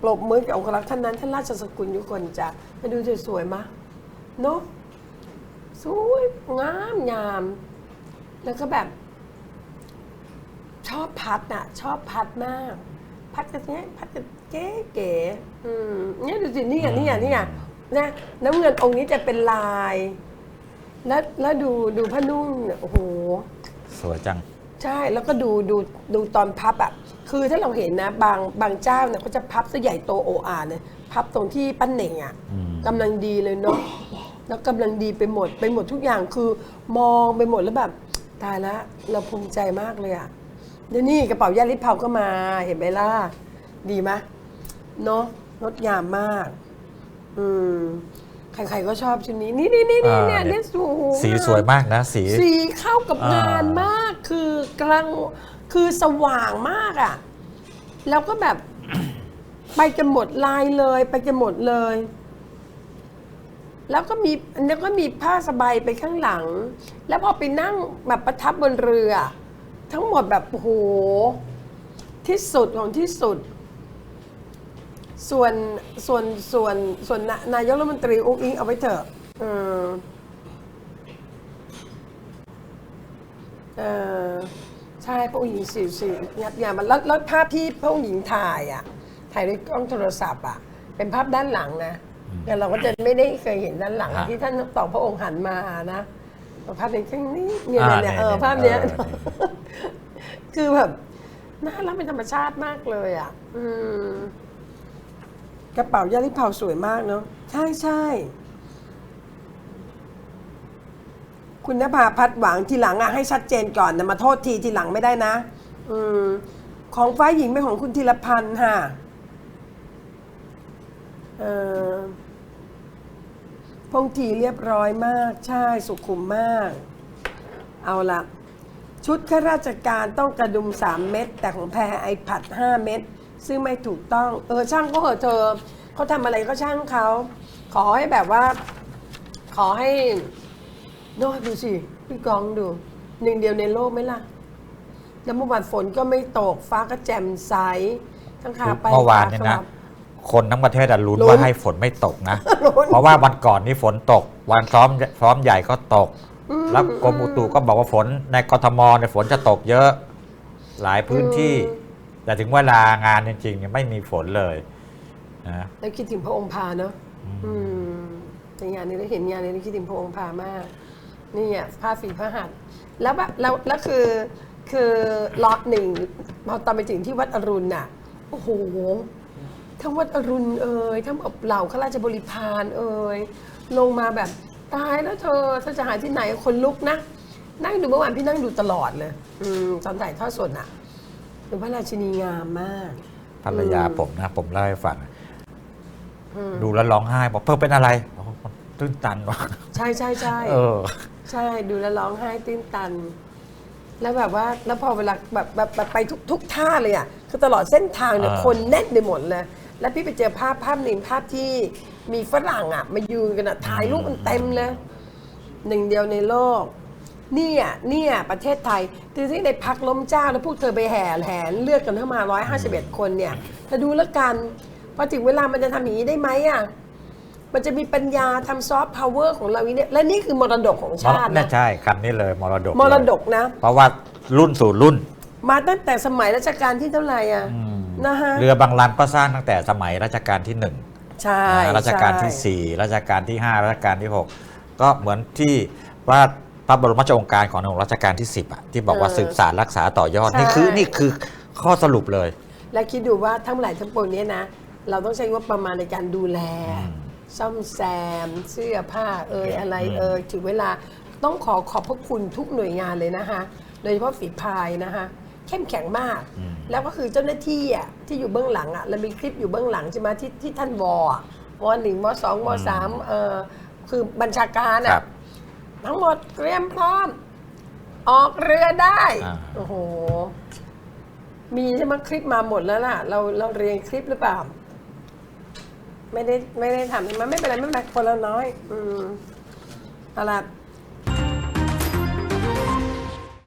ปรบมือกับองครักษ์ท่านนั้น ท่านราชสกุลยุคนจะมาดูสวยๆมะเนาะสวยงามงาม แล้วก็แบบ ชอบพัดน่ะ ชอบพัดมาก พัดกันเนี้ยพัดกันเก๋เก๋ๆอืมเนี่ยดูสินี่ไงนี่ไงนี่ไงนะน้ำเงินองค์นี้จะเป็นลาย แล้วแล้วดูดูผ้านุ่งเนี่ยโอ้โห สวยจัง ใช่แล้วก็ดูดูดูตอนพับอะคือถ้าเราเห็นนะ บางบางเจ้าเนี่ยเขาจะพับซะใหญ่โตโออาเลยพับตรงที่ปั้นเหน่งอะอืมกำลังดีเลยเนาะแล้วกำลังดีไปหมดไปหมดทุกอย่างคือมองไปหมดแล้วแบบตายแล้วเราภูมิใจมากเลยอะเดี๋ยวนี้กระเป๋ายาลิเผาก็มาเห็นไหมล่ะ ดีไหมเนาะงดงามมาก อืม ใครๆก็ชอบชุดนี้นี่นี่นี่นี่อ่าเนี่ย เนี่เนี่ยยสูงสีสวยมากนะสี สีเข้ากับอ่าง งานมากคือกลางคือสว่างมากอะ่ะ แล้วก็แบบ ไปกันหมดลายเลย ไปกันหมดเลย แล้วก็มีแล้วก็มีผ้าสบายไปข้างหลัง แล้วพอไปนั่งแบบประทับบนเรือ ทั้งหมดแบบโอ้โหที่สุดของที่สุด ส่วนส่วนส่วนส่วนนานายกรัฐมนตรีองค์อิงเอาไว้เถอะเออเออใช่พระองค์หญิงสิวสิงัดงามมันแล้วแล้วภาพที่พระองค์หญิงถ่ายอะถ่ายด้วยกล้องโทรศัพท์อะ เป็นภาพด้านหลังนะแต่เราก็จะไม่ได้เคยเห็นด้านหลังฮะที่ท่านต่อพระองค์หันมานะภาพนี้ข้างนี้เนี่ยอ่าเนี่ยเออเนี่ยภาพเนี้ยเออเนี่ยคือแบบน่ารักเป็นธรรมชาติมากเลยอะ อืม กระเป๋ายาลิเผาสวยมากเนาะใช่ใช่คุณนภาพัฒหวังทีหลังอะให้ชัดเจนก่อนนะมาโทษทีทีหลังไม่ได้นะ อืมของฟ้าหญิงเป็นของคุณธีรพันธ์ค่ะเออพงทีเรียบร้อยมาก ใช่สุขุมมาก เอาละชุดข้าราชการต้องกระดุม 3 เม็ดแต่ของแพรไอผัด5เม็ด ซึ่งไม่ถูกต้อง เออช่างก็เหอะเธอเขาทำอะไรก็ช่างเขา ขอให้แบบว่า ขอให้โน้ดูสิพี่กองดู หนึ่งเดียวในโลกไหมล่ะ แล้วเมื่อวานฝนก็ไม่ตกฟ้าก็แจ่มใสทั้งขาไปเมื่อวานขเนี่ยกนะลับคนทั้งประเทศอะลุ้นลุ้นว่าให้ฝนไม่ตกนะ ลุ้นเพราะว่าวันก่อนนี่ฝนตก วันซ้อมซ้อมใหญ่ก็ตกแล้วกรมอุตุก็บอกว่าฝนในกทมเนี่ยฝนจะตกเยอะ หลายพื้นที่ แต่ถึงเวลางานจริงๆเนี่ยไม่มีฝนเลยนะแล้วคิดถึงพระองค์พาเนอะอืมในงานนี้ได้เห็นงานนี้ได้คิดถึงพระองค์พามาก นี่อะผ้าฝีพระหัตถ์แล้วแบบแล้วแล้วคือคือล็อตหนึ่งพอตอนไปถึงที่วัดอรุณน่ะโอ้โหทั้งวัดอรุณเอ่ยทั้งแบบเหล่าข้าราชบริพารเอ่ยลงมาแบบตายแล้วเธอเธอจะหาที่ไหนคนลุกนะ นั่งดูเมื่อวานพี่นั่งดูตลอดเลยอืมตอนถ่ายทอดสดอะ เป็นพระราชินีงามมาก ภรรยาผมนะ ผมเล่าให้ฟังดูแล้วร้องไห้บอกเพิ่มเป็นอะไรบอกว่ามันตื้นตันว่ะใช่ใช่ใช่ เออ ใช่ดูแล้วร้องไห้ตื้นตัน แล้วแบบว่าแล้วพอเวลาแบบแบบแบบไปทุกทุกท่าเลยอะคือตลอดเส้นทางเนี่ยอ่า คนแน่นไปหมดเลย แล้วพี่ไปเจอภาพภาพหนึ่งภาพที่มีฝรั่งอะมายืนกันอะถ่ายรูปกันเต็มเลยหนึ่งเดียวในโลก เนี่ยเนี่ยประเทศไทยคือที่ในพักล้มเจ้าแล้วพวกเธอไปแห่แหนเลือกกันเข้ามา 151 คนเนี่ยเธอดูแล้วกันพอถึงเวลามันจะทำอย่างนี้ได้ไหมอะมันจะมีปัญญาทำซอฟต์พาวเวอร์ของเราอีเนี่ยและนี่คือมรดกของชาติน่านะใช่คำนี้เลยมรดกมรดเลยกนะ เพราะว่ารุ่นสู่รุ่น มาตั้งแต่สมัยรัชกาลที่เท่าไหร่อะนะฮะเรือบางลำก็สร้างตั้งแต่สมัยรัชกาลที่หนึ่งใช่นะรัชกาลที่ใช่สี่รัชกาลที่ห้ารัชกาลที่หกก็เหมือนที่ว่า พระบรมราชโองการของในหลวงรัชกาลที่สิบอะที่บอกว่าสืบสารรักษาต่อยอดนี่คือนี่คือข้อสรุปเลย และคิดดูว่าทั้งหลายทั้งปวงเนี้ยนะ เราต้องใช้งบประมาณในการดูแล ซ่อมแซม เสื้อผ้าเอ่ยอะไรเอ่ยถึงเวลาต้องขอขอบพระคุณทุกหน่วยงานเลยนะคะโดยเฉพาะฝีพายนะคะเข้มแข็งมากแล้วก็คือเจ้าหน้าที่อะที่อยู่เบื้องหลังอะเรามีคลิปอยู่เบื้องหลังใช่ไหมที่ที่ท่านวอะวหนึ่งวสองวสามเออคือบัญชาการครัอะ บ ทั้งหมดเตรียมพร้อม ออกเรือได้ อ่า โอ้โห มีใช่ไหมคลิปมาหมดแล้วล่ะ เราเราเรียงคลิปหรือเปล่า ไม่ได้ไม่ได้ทำใช่ไหมไม่เป็นไรไม่เป็นไรคนละน้อย อืมเอาล่ะ